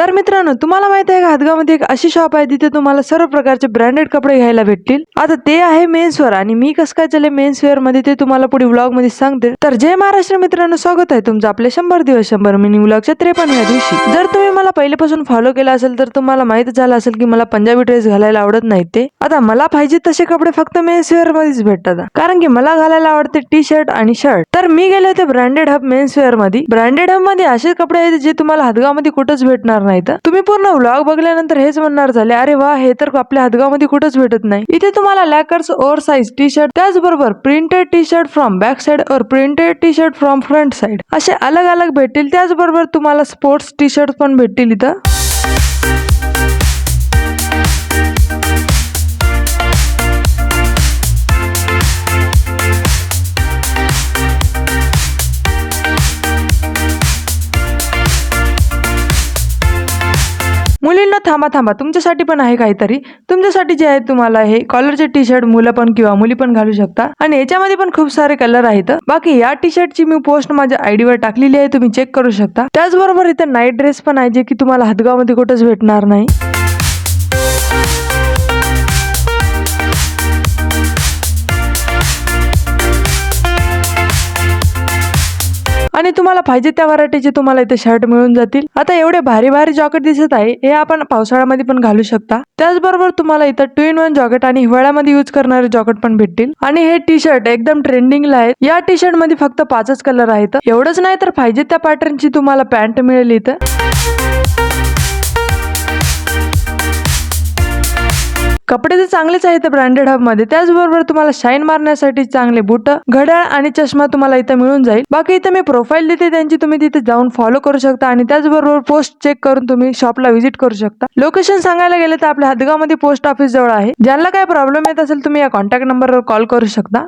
तर मित्रांनो तुम्हाला माहिती आहे का हदगावमध्ये एक अशी शॉप आहे तिथे तुम्हाला सर्व प्रकारचे ब्रँडेड कपडे घ्यायला भेटतील. आता ते आहे मेन्सवेअर आणि मी कसं काय चालले मेन्सवेअरमध्ये ते तुम्हाला पुढे व्लॉगमध्ये सांगते. तर जय महाराष्ट्र मित्रांनो स्वागत आहे तुमचं आपले शंभर दिवस शंभर मिनी व्लॉगच्या त्रेपन्न या दिवशी. जर तुम्ही मला पहिल्यापासून फॉलो केला असेल तर तुम्हाला माहीत झालं असेल की मला पंजाबी ड्रेस घालायला आवडत नाही ते. आता मला पाहिजे तसे कपडे फक्त मेन्सवेअर मध्येच भेटतात. कारण की मला घालायला आवडते टी शर्ट आणि शर्ट तर मी गेले होते ब्रँडेड हब मेन्सवेअरमध्ये ब्रँडेड हबमध्ये असे कपडे आहेत जे तुम्हाला हदगावमध्ये कुठंच भेटणार नाहीत तुम्ही पूर्ण व्लॉग बघल्यानंतर हेच म्हणणार झाले अरे वा हे तर आपल्या हदगावमध्ये कुठंच भेटत नाही. इथे तुम्हाला Lakers over size T shirt त्याचबरोबर printed T shirt from back side और printed T shirt from front side असे अलग अलग भेटतील त्याचबरोबर तुम्हाला स्पोर्ट्स टी शर्ट पण भेटतील इथं. मुलींना थांबा थांबा. तुमच्यासाठी पण आहे काहीतरी. तुमच्यासाठी जे आहे तुम्हाला हे कॉलरचे टी शर्ट मुलं पण किंवा मुली पण घालू शकता. आणि याच्यामध्ये पण खूप सारे कलर आहेत. बाकी या टी शर्टची मी पोस्ट माझ्या आयडी वर टाकलेली आहे. तुम्ही चेक करू शकता. त्याचबरोबर इथे नाईट ड्रेस पण आहे जे की तुम्हाला हदगावमध्ये कुठंच भेटणार नाही. आणि तुम्हाला पाहिजे त्या व्हरायटीचे तुम्हाला इथे शर्ट मिळून जातील. आता एवढे भारी भारी जॉकेट दिसत आहे हे आपण पावसाळ्यामध्ये पण घालू शकता. त्याचबरोबर तुम्हाला इथं टू इन वन जॉकेट आणि हिवाळ्यामध्ये यूज करणारे जॉकेट पण भेटतील. आणि हे टी शर्ट एकदम ट्रेंडिंगला आहेत या टी शर्टमध्ये फक्त पाचच कलर आहेत. एवढंच नाही तर पाहिजे त्या पॅटर्नची तुम्हाला पॅन्ट मिळेल इथं. कपडे तर चांगलेच आहेत ब्रँडेड हबमध्ये. त्याचबरोबर तुम्हाला शाईन मारण्यासाठी चांगले बुट घड्याळ आणि चष्मा तुम्हाला इथं मिळून जाईल. बाकी इथं मी प्रोफाईल देते त्यांची तुम्ही तिथे जाऊन फॉलो करू शकता आणि त्याचबरोबर पोस्ट चेक करून तुम्ही शॉपला व्हिजिट करू शकता. लोकेशन सांगायला गेलं तर आपल्या हदगावमध्ये पोस्ट ऑफिस जवळ आहे. ज्यांना काय प्रॉब्लेम येत असेल तुम्ही या कॉन्टॅक्ट नंबरवर कॉल करू शकता.